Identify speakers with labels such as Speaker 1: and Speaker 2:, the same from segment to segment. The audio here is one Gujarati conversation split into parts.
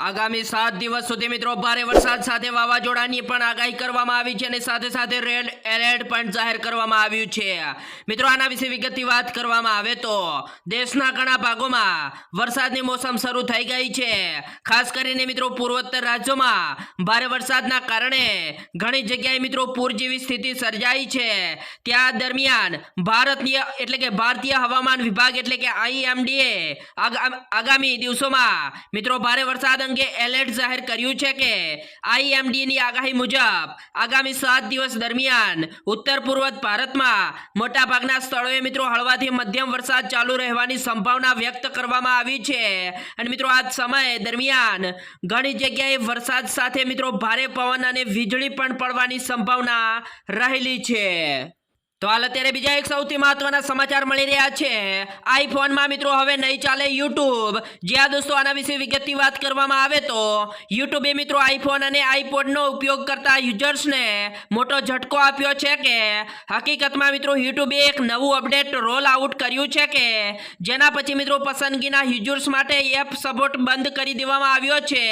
Speaker 1: આગામી સાત દિવસ સુધી મિત્રો ભારે વરસાદ સાથે વાવાઝોડાની પણ આગાહી કરવામાં આવી છે અને સાથે સાથે રેડ એલર્ટ પણ જાહેર કરવામાં આવ્યું છે. મિત્રો, આના વિશે વિગતની વાત કરવામાં આવે તો દેશના ઘણા ભાગોમાં વરસાદની મોસમ શરૂ થઈ ગઈ છે. ખાસ કરીને મિત્રો પૂર્વોત્તર રાજ્યોમાં ભારે વરસાદના કારણે ઘણી જગ્યાએ મિત્રો પૂર જેવી સ્થિતિ સર્જાઈ છે. ત્યાં દરમિયાન ભારતીય એટલે કે ભારતીય હવામાન વિભાગ એટલે કે આઈએમડીએ આગામી દિવસોમાં મિત્રો ભારે વરસાદ અંગે એલર્ટ જાહેર કર્યું છે કે આઈએમડીની આગાહી મુજબ આગામી સાત દિવસ દરમિયાન ઉત્તર પૂર્વ ભારતમાં મોટાભાગના સ્થળોએ મિત્રો હળવાથી મધ્યમ વરસાદ ચાલુ રહેવાની સંભાવના વ્યક્ત કરવામાં આવી છે. અને મિત્રો આ સમય દરમિયાન ઘણી જગ્યાએ વરસાદ સાથે મિત્રો ભારે પવન અને વીજળી પણ પડવાની સંભાવના રહેલી છે. તો હાલ અત્યારે બીજા એક સૌથી મહત્વના સમાચાર મળી રહ્યા છે. આઈફોનમાં મિત્રો હવે નહીં ચાલે યુટ્યુબ. જ્યાં દોસ્તો આના વિશે વિગતની વાત કરવામાં આવે તો યુટ્યુબે મિત્રો આઈફોન અને આઈપોડનો ઉપયોગ કરતા યુઝર્સને મોટો ઝટકો આપ્યો છે કે હકીકતમાં મિત્રો યુટ્યુબે એક નવું અપડેટ રોલ આઉટ કર્યું છે કે જેના પછી મિત્રો પસંદગીના યુઝર્સ માટે એપ સપોર્ટ બંધ કરી દેવામાં આવ્યો છે.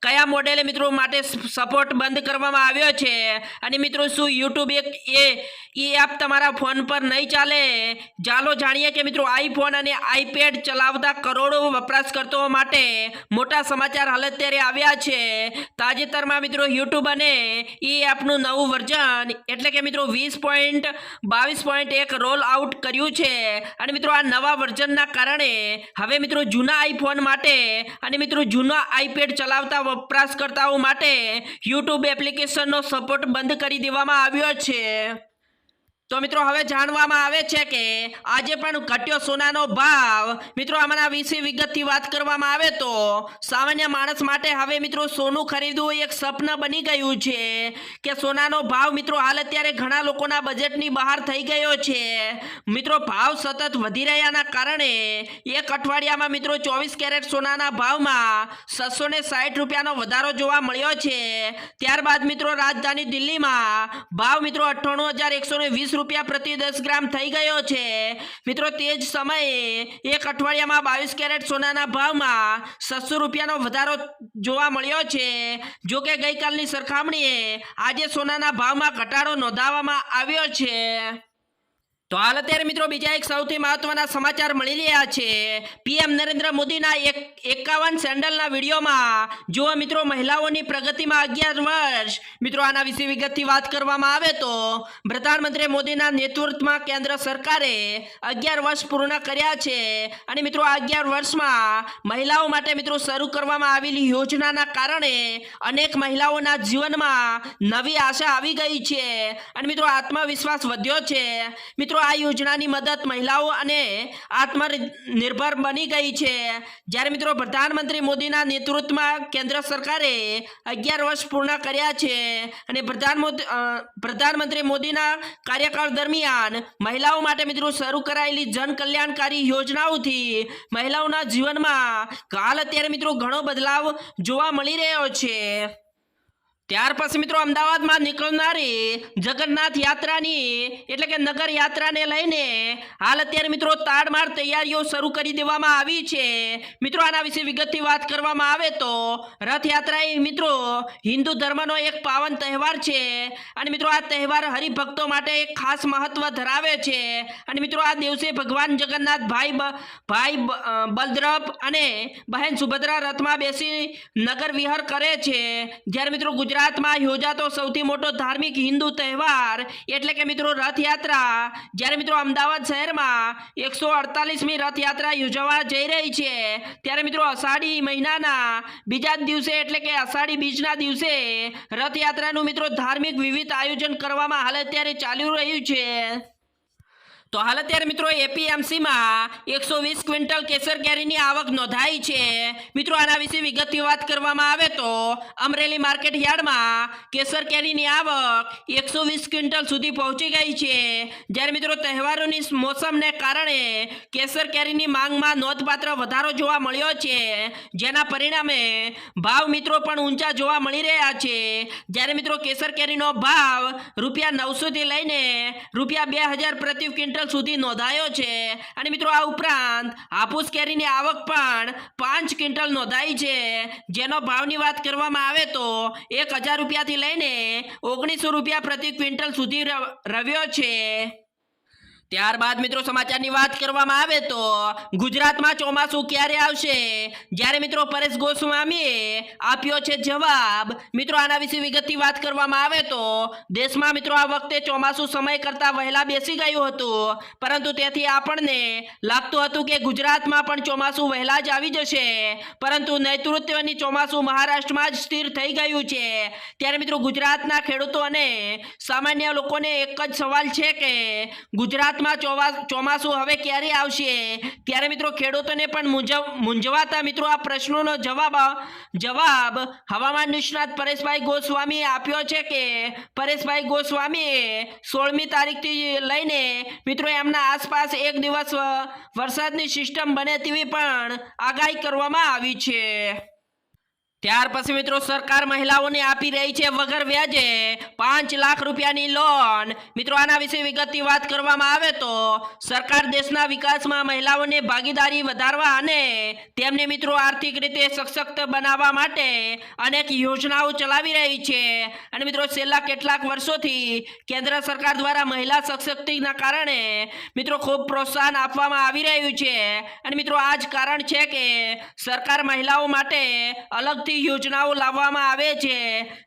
Speaker 1: કયા મોડેલે મિત્રો માટે સપોર્ટ બંધ કરવામાં આવ્યો છે? અને મિત્રો શું યુટ્યુબ એક એ એપ તમારા ફોન પર નહીં ચાલે, ચાલો જાણીએ કે મિત્રો આઈફોન અને આઈપેડ ચલાવતા કરોડો વપરાશકર્તાઓ માટે મોટા સમાચાર હાલ અત્યારે આવ્યા છે. તાજેતરમાં મિત્રો યુટ્યુબ અને એ એપનું નવું વર્ઝન, એટલે કે મિત્રો વીસ પોઈન્ટ બાવીસ પોઈન્ટ એક રોલ આઉટ કર્યું છે. અને મિત્રો આ નવા વર્ઝનના કારણે હવે મિત્રો જૂના આઈફોન માટે અને મિત્રો જૂના આઈપેડ ચલાવતા વપરાશકર્તાઓ માટે યુટ્યુબ એપ્લિકેશનનો સપોર્ટ બંધ કરી દેવામાં આવ્યો છે. તો મિત્રો હવે જાણવામાં આવે છે કે આજે પણ ઘટ્યો સોનાનો ભાવ, મિત્રો આમાંના વિશે વિગતથી વાત કરવામાં આવે તો સામાન્ય માણસ માટે હવે મિત્રો સોનું ખરીદવું એક સ્વપ્ન બની ગયું છે કે સોનાનો ભાવ મિત્રો હાલ અત્યારે ઘણા લોકોના બજેટની બહાર થઈ ગયો છે. મિત્રો ભાવ સતત વધી રહ્યાના કારણે એક અઠવાડિયામાં મિત્રો ચોવીસ કેરેટ સોનાના ભાવમાં છસો ને સાઠ રૂપિયાનો વધારો જોવા મળ્યો છે. ત્યારબાદ મિત્રો રાજધાની દિલ્હીમાં ભાવ મિત્રો અઠ્ઠાણું હજાર એકસો ને વીસ રૂપિયા પ્રતિ દસ ગ્રામ થઈ ગયો છે. મિત્રો, તે જ સમયે એક અઠવાડિયામાં બાવીસ કેરેટ સોનાના ભાવમાં છસો રૂપિયાનો વધારો જોવા મળ્યો છે. જો કે ગઈકાલની સરખામણીએ આજે સોનાના ભાવમાં ઘટાડો નોંધાવવામાં આવ્યો છે. તો હાલ અત્યારે મિત્રો બીજા એક સૌથી મહત્વના સમાચાર મળી રહ્યા છે. પીએમ નરેન્દ્ર મોદીના એક એકાવન સેન્ડલના વિડીયોમાં જો મિત્રો મહિલાઓની પ્રગતિમાં અગિયાર વર્ષ. મિત્રો આના વિશે વિગતથી વાત કરવામાં આવે તો પ્રધાનમંત્રી મોદીના નેતૃત્વમાં કેન્દ્ર સરકારે અગિયાર વર્ષ પૂર્ણ કર્યા છે. અને મિત્રો આ અગિયાર વર્ષમાં મહિલાઓ માટે મિત્રો શરૂ કરવામાં આવેલી યોજનાના કારણે અનેક મહિલાઓના જીવનમાં નવી આશા આવી ગઈ છે. અને મિત્રો આત્મવિશ્વાસ વધ્યો છે. મિત્રો આ યોજનાની મદદ મહિલાઓ અને આત્મનિર્ભર બની ગઈ છે. જ્યારે મિત્રો પ્રધાનમંત્રી મોદીના નેતૃત્વમાં કેન્દ્ર સરકારે અગિયાર વર્ષ પૂર્ણ કર્યા છે અને પ્રધાનમંત્રી પ્રધાનમંત્રી મોદીના કાર્યકાળ દરમિયાન મહિલાઓ માટે મિત્રો શરૂ કરાયેલી જન કલ્યાણકારી યોજનાઓથી મહિલાઓના જીવનમાં હાલ અત્યારે મિત્રો ઘણો બદલાવ જોવા મળી રહ્યો છે. ત્યાર પછી મિત્રો અમદાવાદમાં નીકળનારી જગન્નાથ યાત્રાની, એટલે કે નગર યાત્રાને લઈને હાલ અત્યારે મિત્રો તાડમાર તૈયારીઓ શરૂ કરી દેવામાં આવી છે. મિત્રો આના વિશે વિગતથી વાત કરવામાં આવે તો રથયાત્રા એ મિત્રો હિન્દુ ધર્મનો એક પાવન તહેવાર છે અને મિત્રો આ તહેવાર હરિભક્તો માટે એક ખાસ મહત્વ ધરાવે છે. અને મિત્રો આ દિવસે ભગવાન જગન્નાથ ભાઈ ભાઈ બલદ્રભ અને બહેન સુભદ્રા રથમાં બેસી નગર વિહાર કરે છે. જ્યારે મિત્રો ગુજરાતમાં યોજાતો સૌથી મોટો ધાર્મિક હિન્દુ તહેવાર. એટલે કે મિત્રો રથયાત્રા. જ્યારે મિત્રો અમદાવાદ શહેરમાં એકસો અડતાલીસમી રથયાત્રા યોજવા જઈ રહી છે, ત્યારે મિત્રો અષાઢી મહિનાના બીજા દિવસે એટલે કે અષાઢી બીજના દિવસે રથયાત્રાનું મિત્રો ધાર્મિક વિવિધ આયોજન કરવામાં હાલ અત્યારે ચાલી રહ્યું છે. તો હાલ અત્યારે મિત્રો એપીએમસીમાં એકસો વીસ ક્વિન્ટલ કેસર કેરીની આવક નોંધાઈ છે. મિત્રો, આના વિશે વિગતની વાત કરવામાં આવે તો અમરેલી માર્કેટ યાર્ડમાં કેસર કેરીની આવક એકસો વીસ ક્વિન્ટલ સુધી પહોંચી ગઈ છે. જ્યારે મિત્રો તહેવારોની મોસમને કારણે કેસર કેરીની માંગમાં નોંધપાત્ર વધારો જોવા મળ્યો છે. જેના પરિણામે ભાવ મિત્રો પણ ઊંચા જોવા મળી રહ્યા છે. જ્યારે મિત્રો કેસર કેરીનો ભાવ રૂપિયા નવસોથી લઈને રૂપિયા બે હજાર પ્રતિ ક્વિન્ટલ સુધી નોંધાયો છે. અને મિત્રો, આ ઉપરાંત હાપુસ કેરીની આવક પણ પાંચ ક્વિન્ટલ નોંધાઈ છે. જેનો ભાવની વાત કરવામાં આવે તો એક હજાર રૂપિયાથી લઈને ઓગણીસો રૂપિયા પ્રતિ ક્વિન્ટલ સુધી ર- રવ્યો છે. ત્યારબાદ મિત્રો સમાચારની વાત કરવામાં આવે તો ગુજરાતમાં ચોમાસું ક્યારે આવશે? જ્યારે મિત્રો પરેશ ગોસ્વામીએ આપ્યો છે જવાબ, મિત્રો આના વિશે વિગતથી વાત કરવામાં આવે તો દેશમાં મિત્રો આ વખતે ચોમાસું સમય કરતાં વહેલા બેસી ગયું હતું. પરંતુ તેથી આપણને લાગતું હતું કે ગુજરાતમાં પણ ચોમાસું વહેલા જ આવી જશે. પરંતુ નૈતૃત્વની ચોમાસું મહારાષ્ટ્રમાં જ સ્થિર થઈ ગયું છે. ત્યારે મિત્રો ગુજરાતના ખેડૂતો અને સામાન્ય લોકોને એક જ સવાલ છે કે ગુજરાતમાં ચોમાસું હવે ક્યારે આવશે? ત્યારે મિત્રો ખેડૂતોને પણ મૂંઝવાતા મિત્રો આ પ્રશ્નોનો જવાબ જવાબ હવામાન નિષ્ણાત પરેશભાઈ ગોસ્વામીએ આપ્યો છે કે, પરેશભાઈ ગોસ્વામીએ સોળમી તારીખથી લઈને મિત્રો એમના આસપાસ એક દિવસ વરસાદની સિસ્ટમ બને તેવી પણ આગાહી કરવામાં આવી છે. ત્યાર પછી મિત્રો સરકાર મહિલાઓને આપી રહી છે વગર વ્યાજે પાંચ લાખ રૂપિયાની લોન મિત્રો આના વિશે વિગતની વાત કરવામાં આવે તો સરકાર દેશના વિકાસમાં મહિલાઓને ભાગીદારી વધારવા અને તેમને મિત્રો આર્થિક રીતે સશક્ત બનાવવા માટે અનેક યોજનાઓ ચલાવી રહી છે. અને મિત્રો છેલ્લા કેટલાક વર્ષોથી કેન્દ્ર સરકાર દ્વારા મહિલા સશક્તિના કારણે મિત્રો ખૂબ પ્રોત્સાહન આપવામાં આવી રહ્યું છે. અને મિત્રો આ જ કારણ છે કે સરકાર મહિલાઓ માટે અલગથી યોજનાઓ લાવવામાં આવે છે.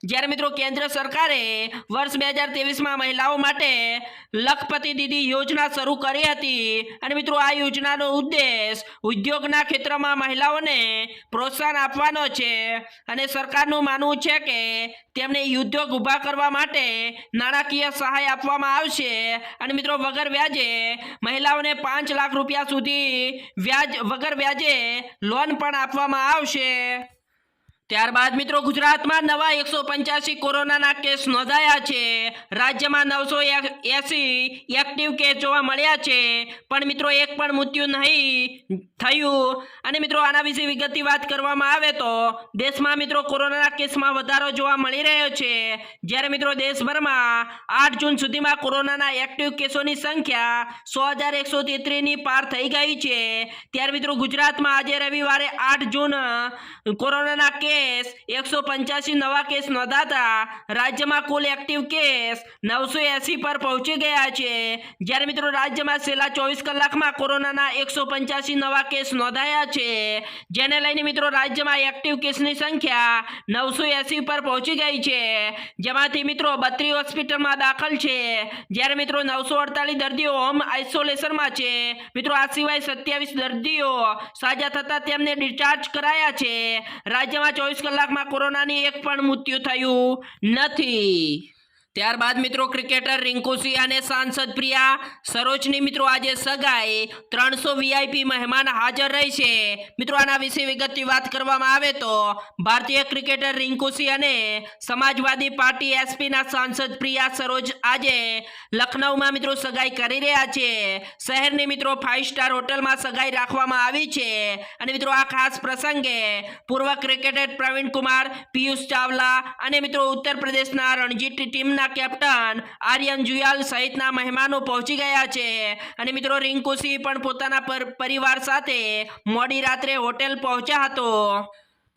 Speaker 1: જ્યારે મિત્રો કેન્દ્ર સરકારે વર્ષ બે હજાર તેવીસમાં મહિલાઓ માટે લખપતિ દીદી યોજના શરૂ કરી હતી. અને મિત્રો આ યોજનાનો ઉદ્દેશ ઉદ્યોગના ક્ષેત્રમાં મહિલાઓને પ્રોત્સાહન આપવાનો છે. અને સરકારનું માનવું છે કે તેમને ઉદ્યોગ ઊભા કરવા માટે નાણાકીય સહાય આપવામાં આવશે. અને મિત્રો વગર વ્યાજે મહિલાઓને પાંચ લાખ રૂપિયા સુધી વ્યાજ વગર વ્યાજે લોન પણ આપવામાં આવશે. ત્યારબાદ મિત્રો ગુજરાતમાં નવા એકસો પંચ્યાસી કોરોનાના કેસ નોંધાયા છે. રાજ્યમાં નવસો એસી એક્ટિવ કેસ જોવા મળ્યા છે. પણ મિત્રો એક પણ મૃત્યુ નહીં થયું. અને મિત્રો આના વિશે વિગતની વાત કરવામાં આવે તો દેશમાં મિત્રો કોરોનાના કેસમાં વધારો જોવા મળી રહ્યો છે. જ્યારે મિત્રો દેશભરમાં આઠ જૂન સુધીમાં કોરોનાના એક્ટિવ કેસોની સંખ્યા સો હજાર એકસો તેત્રીસની પાર થઈ ગઈ છે. ત્યારે મિત્રો ગુજરાતમાં આજે રવિવારે આઠ જૂન કોરોનાના કેસ એકસો પંચ્યાસી નવા કેસ નોંધાતા રાજ્યમાં કુલ એક્ટિવ કેસ નવસો એસી પર પહોંચી ગયા છે. જ્યારે મિત્રો રાજ્યમાં છેલ્લા ચોવીસ કલાકમાં કોરોનાના એકસો પંચ્યાસી નવા કેસ નોંધાયા છે. જેને લઈને મિત્રો રાજ્યમાં એક્ટિવ કેસની સંખ્યા નવસો એસી પર પહોંચી ગઈ છે. જેમાંથી મિત્રો બત્રી હોસ્પિટલમાં દાખલ છે. જ્યારે મિત્રો નવસો અડતાલીસ દર્દીઓ હોમ આઇસોલેશનમાં છે. મિત્રો આ સિવાય સત્યાવીસ દર્દીઓ સાજા થતાં તેમને ડિસ્ચાર્જ કરાયા છે. રાજ્યમાં ચોવીસ કલાકમાં કોરોનાની એક પણ મૃત્યુ થયું નથી. ત્યારબાદ મિત્રો ક્રિકેટર રિંકુસિંહ અને સાંસદ પ્રિયા સરોજની મિત્રો આજે સગાઈ ત્રણસો વીઆઈપી મહેમાન હાજર રહી છે. મિત્રો, આના વિશે વિગતની વાત કરવામાં આવે તો ભારતીય ક્રિકેટર રિંકુસિંહ અને સમાજવાદી પાર્ટી એસપીના સાંસદ પ્રિયા સરોજ આજે લખનૌમાં મિત્રો સગાઈ કરી રહ્યા છે. શહેરની મિત્રો ફાઇવ સ્ટાર હોટલમાં સગાઈ રાખવામાં આવી છે. અને મિત્રો, આ ખાસ પ્રસંગે પૂર્વ ક્રિકેટર પ્રવીણ કુમાર, પિયુષ ચાવલા અને મિત્રો ઉત્તર પ્રદેશના રણજીત ટીમના કેપ્ટન. આર્યન જુયાલ સહિતના મહેમાનો પહોંચી ગયા છે. અને મિત્રો રિંકુ સિંહ પણ પોતાના પરિવાર સાથે મોડી રાત્રે હોટેલ પહોંચ્યા હતો.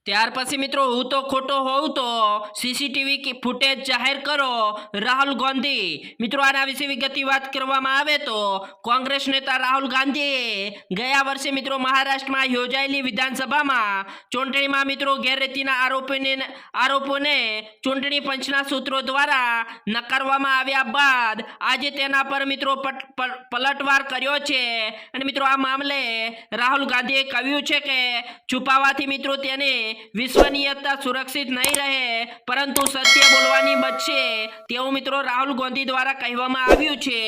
Speaker 1: ત્યાર પછી મિત્રો હું તો ખોટો હોઉં તો સીસીટીવી ફૂટેજ જાહેર કરો. રાહુલ ગાંધી, મિત્રો આના વિશે વિગતની વાત કરવામાં આવે તો કોંગ્રેસ નેતા રાહુલ ગાંધીએ ગયા વર્ષે મિત્રો મહારાષ્ટ્રમાં યોજાયેલી વિધાનસભામાં ચૂંટણીમાં મિત્રો ગેરરીતિના આરોપીને આરોપોને ચૂંટણી પંચના સૂત્રો દ્વારા નકારવામાં આવ્યા બાદ આજે તેના પર મિત્રો પલટવાર કર્યો છે. અને મિત્રો આ મામલે રાહુલ ગાંધીએ કહ્યું છે કે છુપાવાથી મિત્રો તેને વિશ્વનીયતા સુરક્ષિત નહીં રહે, પરંતુ સત્ય બોલવાની બચશે તેવું મિત્રો રાહુલ ગાંધી દ્વારા કહેવામાં આવ્યું છે.